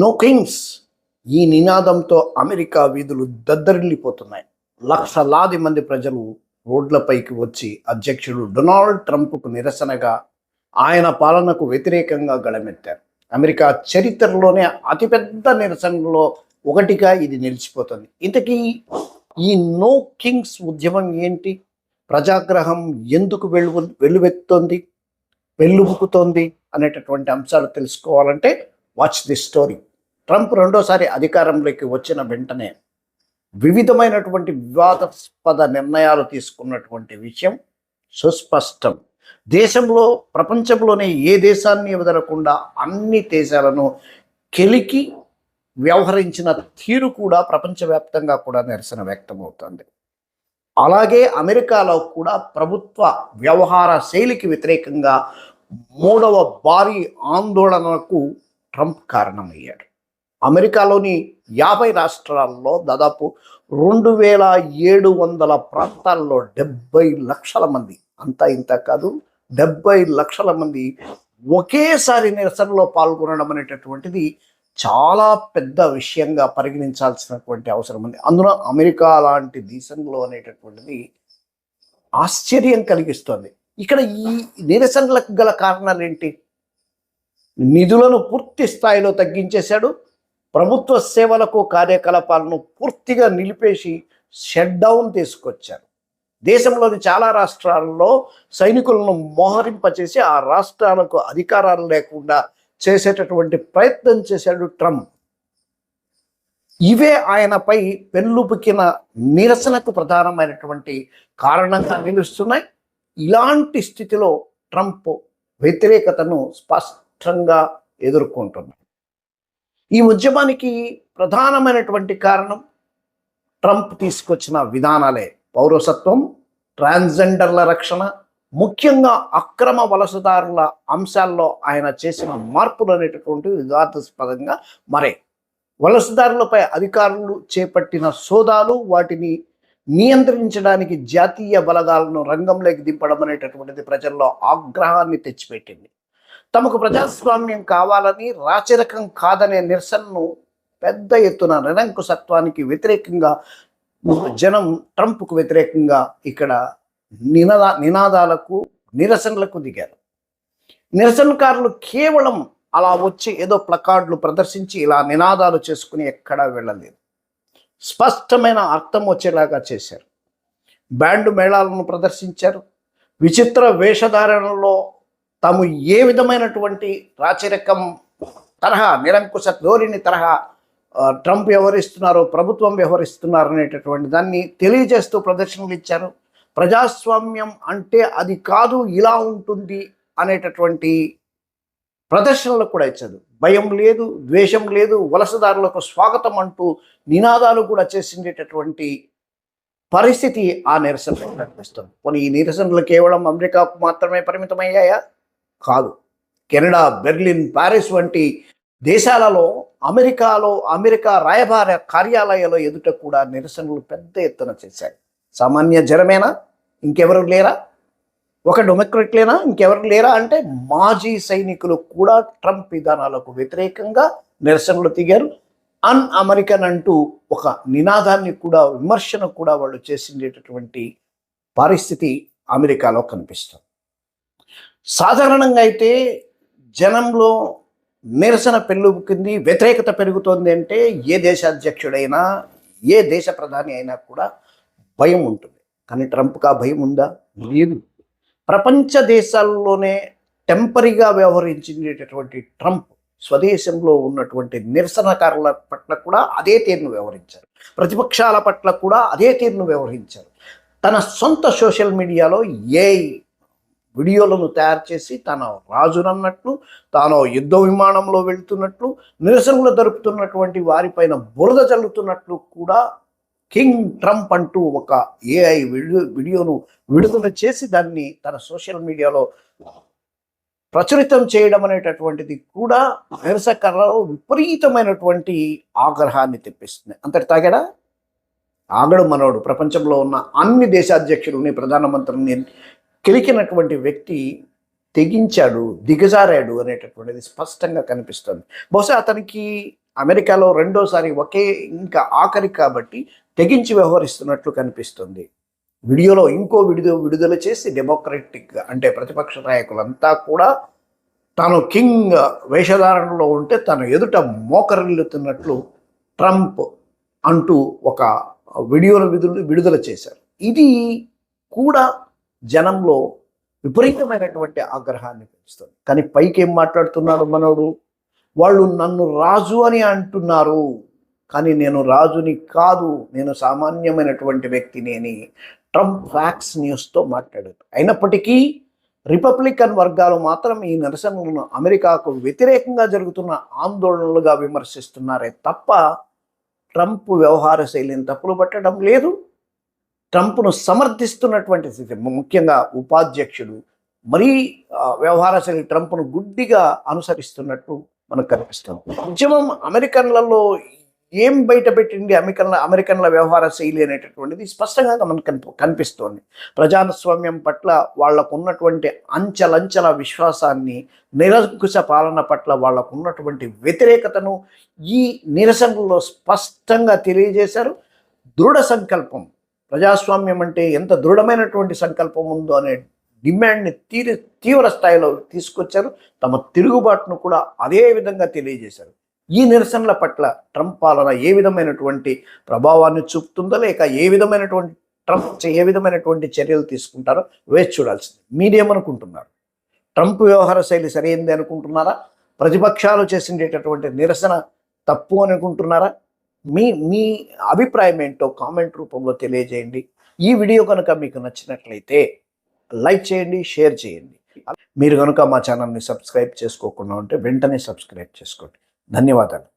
No Kings ఈ నినాదంతో America వీధులు దద్దరిల్లిపోతున్నాయి. లక్షలాది మంది ప్రజలు రోడ్లపైకి వచ్చి అధ్యక్షుడు డొనాల్డ్ ట్రంప్కు నిరసనగా ఆయన పాలనకు వ్యతిరేకంగా గళమెత్తారు. అమెరికా చరిత్రలోనే అతిపెద్ద నిరసనలో ఒకటిగా ఇది నిలిచిపోతుంది. ఇంతకీ ఈ నో కింగ్స్ ఉద్యమం ఏంటి? ప్రజాగ్రహం ఎందుకు వెళ్ళు వెల్లువెత్తుంది వెల్లుబుకుతోంది అనేటటువంటి అంశాలు తెలుసుకోవాలంటే వాచ్ ది స్టోరీ ట్రంప్ రెండోసారి అధికారంలోకి వచ్చిన వెంటనే వివిధమైనటువంటి వివాదాస్పద నిర్ణయాలు తీసుకున్నటువంటి విషయం సుస్పష్టం. దేశంలో ప్రపంచంలోనే ఏ దేశాన్ని వదలకుండా అన్ని దేశాలను కెలికి వ్యవహరించిన తీరు కూడా ప్రపంచవ్యాప్తంగా కూడా నిరసన వ్యక్తమవుతుంది. అలాగే అమెరికాలో కూడా ప్రభుత్వ వ్యవహార శైలికి వ్యతిరేకంగా మూడవ భారీ ఆందోళనకు ట్రంప్ కారణమయ్యాడు. అమెరికాలోని యాభై రాష్ట్రాల్లో దాదాపు రెండు వేల ఏడు వందల ప్రాంతాల్లో డెబ్బై లక్షల మంది అంతా ఇంత కాదు డెబ్బై లక్షల మంది ఒకేసారి నిరసనలో పాల్గొనడం అనేటటువంటిది చాలా పెద్ద విషయంగా పరిగణించాల్సినటువంటి అవసరం ఉంది. అందులో అమెరికా లాంటి దేశంలో అనేటటువంటిది ఆశ్చర్యం కలిగిస్తుంది. ఇక్కడ ఈ నిరసనలకు గల కారణాలు ఏంటి నిధులను పూర్తి స్థాయిలో తగ్గించేశాడు. ప్రభుత్వ సేవలకు కార్యకలాపాలను పూర్తిగా నిలిపేసి షట్ డౌన్ తీసుకొచ్చారు. దేశంలోని చాలా రాష్ట్రాల్లో సైనికులను మోహరింపచేసి ఆ రాష్ట్రాలకు అధికారాలు లేకుండా చేసేటటువంటి ప్రయత్నం చేశాడు ట్రంప్. ఇవే ఆయనపై పెళ్ళుపుకిన నిరసనకు ప్రధానమైనటువంటి కారణంగా నిలుస్తున్నాయి. ఇలాంటి స్థితిలో ట్రంప్ వ్యతిరేకతను స్పష్టంగా ఎదుర్కొంటున్నాడు ఈ ఉద్యమానికి ప్రధానమైనటువంటి కారణం ట్రంప్ తీసుకొచ్చిన విధానాలే. పౌరసత్వం ట్రాన్స్జెండర్ల రక్షణ ముఖ్యంగా అక్రమ వలసదారుల అంశాల్లో ఆయన చేసిన మార్పులు అనేటటువంటి వివాదాస్పదంగా మరే. వలసదారులపై అధికారులు చేపట్టిన సోదాలు వాటిని నియంత్రించడానికి జాతీయ బలగాలను రంగంలోకి దింపడం అనేటటువంటిది ప్రజల్లో ఆగ్రహాన్ని తెచ్చిపెట్టింది. తమకు ప్రజాస్వామ్యం కావాలని రాచరికం కాదనే నిరసనను పెద్ద ఎత్తున నిరంకుశత్వానికి వ్యతిరేకంగా జనం ట్రంప్కు వ్యతిరేకంగా ఇక్కడ నినదా నినాదాలకు నిరసనలకు దిగారు. నిరసనకారులు కేవలం అలా వచ్చి ఏదో ప్లకార్డులు ప్రదర్శించి ఇలా నినాదాలు చేసుకుని ఎక్కడా వెళ్ళలేదు. స్పష్టమైన అర్థం వచ్చేలాగా చేశారు. బ్యాండ్ మేళాలను ప్రదర్శించారు. విచిత్ర వేషధారణలో తాము ఏ విధమైనటువంటి రాచరికం తరహా నిరంకుశ ధోరణి తరహా ట్రంప్ వ్యవహరిస్తున్నారో ప్రభుత్వం వ్యవహరిస్తున్నారు అనేటటువంటి దాన్ని తెలియజేస్తూ ప్రదర్శనలు ఇచ్చారు. ప్రజాస్వామ్యం అంటే అది కాదు ఇలా ఉంటుంది అనేటటువంటి ప్రదర్శనలు కూడా ఇచ్చారు. భయం లేదు ద్వేషం లేదు వలసదారులకు స్వాగతం అంటూ నినాదాలు కూడా చేసిండేటటువంటి పరిస్థితి ఆ నిరసనలో కనిపిస్తుంది. పోనీ ఈ నిరసనలు కేవలం అమెరికాకు మాత్రమే పరిమితమయ్యాయా? కాదు. కెనడా బెర్లిన్ ప్యారిస్ వంటి దేశాలలో అమెరికాలో అమెరికా రాయబార కార్యాలయాల ఎదుట కూడా నిరసనలు పెద్ద ఎత్తున చేశాయి సామాన్య జనమేనా? ఇంకెవరు లేరా? ఒక డెమోక్రట్లేనా ఇంకెవరు లేరా? అంటే మాజీ సైనికులు కూడా ట్రంప్ విధానాలకు వ్యతిరేకంగా నిరసనలు దిగారు అన్ అమెరికన్ అంటూ ఒక నినాదాన్ని కూడా విమర్శను కూడా వాళ్ళు చేసిండేటటువంటి పరిస్థితి అమెరికాలో కనిపిస్తుంది. సాధారణంగా అయితే జనంలో నిరసన పెళ్ళుకింది వ్యతిరేకత పెరుగుతోంది అంటే ఏ దేశాధ్యక్షుడైనా ఏ దేశ ప్రధాని అయినా కూడా భయం ఉంటుంది. కానీ ట్రంప్కి ఆ భయం ఉందా? లేదు. ప్రపంచ దేశాల్లోనే టెంపరీగా వ్యవహరించేటటువంటి ట్రంప్ స్వదేశంలో ఉన్నటువంటి నిరసనకారుల పట్ల కూడా అదే తీరును వ్యవహరించారు. ప్రతిపక్షాల పట్ల కూడా అదే తీరును వ్యవహరించారు. తన సొంత సోషల్ మీడియాలో ఏ వీడియోలను తయారు చేసి తన రాజునన్నట్లు తాను యుద్ధ విమానంలో వెళ్తున్నట్లు నిరసనలు జరుపుతున్నటువంటి వారిపైన బురద చల్లుతున్నట్లు కూడా కింగ్ ట్రంప్ అంటూ ఒక ఏఐ వీడియో వీడియోను విడుదల చేసి దాన్ని తన సోషల్ మీడియాలో ప్రచురితం చేయడం అనేటటువంటిది కూడా నిరసకర్లలో విపరీతమైనటువంటి ఆగ్రహాన్ని తెప్పిస్తుంది. అంతటి తాగాడా? ఆగడు మనోడు. ప్రపంచంలో ఉన్న అన్ని దేశాధ్యక్షులని ప్రధానమంత్రిని కెలికినటువంటి వ్యక్తి తెగించాడు దిగజారాడు అనేటటువంటిది స్పష్టంగా కనిపిస్తుంది. బహుశా అతనికి అమెరికాలో రెండోసారి ఒకే ఇంకా ఆఖరి కాబట్టి తెగించి వ్యవహరిస్తున్నట్లు కనిపిస్తుంది. వీడియోలో ఇంకో విడుదల విడుదల చేసి డెమోక్రటిక్ అంటే ప్రతిపక్ష నాయకులంతా కూడా తాను కింగ్ వేషధారణలో ఉంటే తను ఎదుట మోకరిల్లుతున్నట్లు ట్రంప్ అంటూ ఒక వీడియోను విడుదల విడుదల చేశారు. ఇది కూడా జనంలో విపరీతమైనటువంటి ఆగ్రహాన్ని పెంచుతుంది. కానీ పైకి ఏం మాట్లాడుతున్నాడు మనోడు? వాళ్ళు నన్ను రాజు అని అంటున్నారు. కానీ నేను రాజుని కాదు. నేను సామాన్యమైనటువంటి వ్యక్తిని అని ట్రంప్ ఫ్యాక్స్ న్యూస్తో మాట్లాడారు అయినప్పటికీ రిపబ్లికన్ వర్గాలు మాత్రం ఈ నిరసనలను అమెరికాకు వ్యతిరేకంగా జరుగుతున్న ఆందోళనలుగా విమర్శిస్తున్నారే తప్ప ట్రంప్ వ్యవహార శైలిని తప్పులు పట్టడం లేదు. ట్రంప్ను సమర్థిస్తున్నటువంటి స్థితి ముఖ్యంగా ఉపాధ్యక్షుడు. మరీ వ్యవహార శైలి ట్రంప్ను గుడ్డిగా అనుసరిస్తున్నట్టు మనకు కనిపిస్తుంది. ఉద్యమం అమెరికన్లలో ఏం బయట పెట్టింది అమెరికన్ల అమెరికన్ల వ్యవహార శైలి అనేటటువంటిది స్పష్టంగా మనకు కనిపి కనిపిస్తోంది. ప్రజాస్వామ్యం పట్ల వాళ్ళకు ఉన్నటువంటి అంచలంచల విశ్వాసాన్ని నిరంకుశ పాలన పట్ల వాళ్ళకు ఉన్నటువంటి వ్యతిరేకతను ఈ నిరసనలో స్పష్టంగా తెలియజేశారు. దృఢ సంకల్పం ప్రజాస్వామ్యం అంటే ఎంత దృఢమైనటువంటి సంకల్పం ఉందో అనే డిమాండ్ని తీరి తీవ్ర స్థాయిలో తీసుకొచ్చారు. తమ తిరుగుబాటును కూడా అదే విధంగా తెలియజేశారు. ఈ నిరసనల పట్ల ట్రంప్ పాలన ఏ విధమైనటువంటి ప్రభావాన్ని చూపుతుందో లేక ఏ విధమైనటువంటి ట్రంప్ ఏ విధమైనటువంటి చర్యలు తీసుకుంటారో వేచి చూడాల్సింది. మీరేమనుకుంటున్నారు ట్రంప్ వ్యవహార శైలి సరైంది అనుకుంటున్నారా? ప్రతిపక్షాలు చేసిండేటటువంటి నిరసన తప్పు అనుకుంటున్నారా? మీ మీ అభిప్రాయం ఏంటో కామెంట్ రూపంలో తెలియజేయండి. ఈ వీడియో కనుక మీకు నచ్చినట్లయితే లైక్ చేయండి షేర్ చేయండి. మీరు కనుక మా ఛానల్ని సబ్స్క్రైబ్ చేసుకోకుండా ఉంటే వెంటనే సబ్స్క్రైబ్ చేసుకోండి. ధన్యవాదాలు.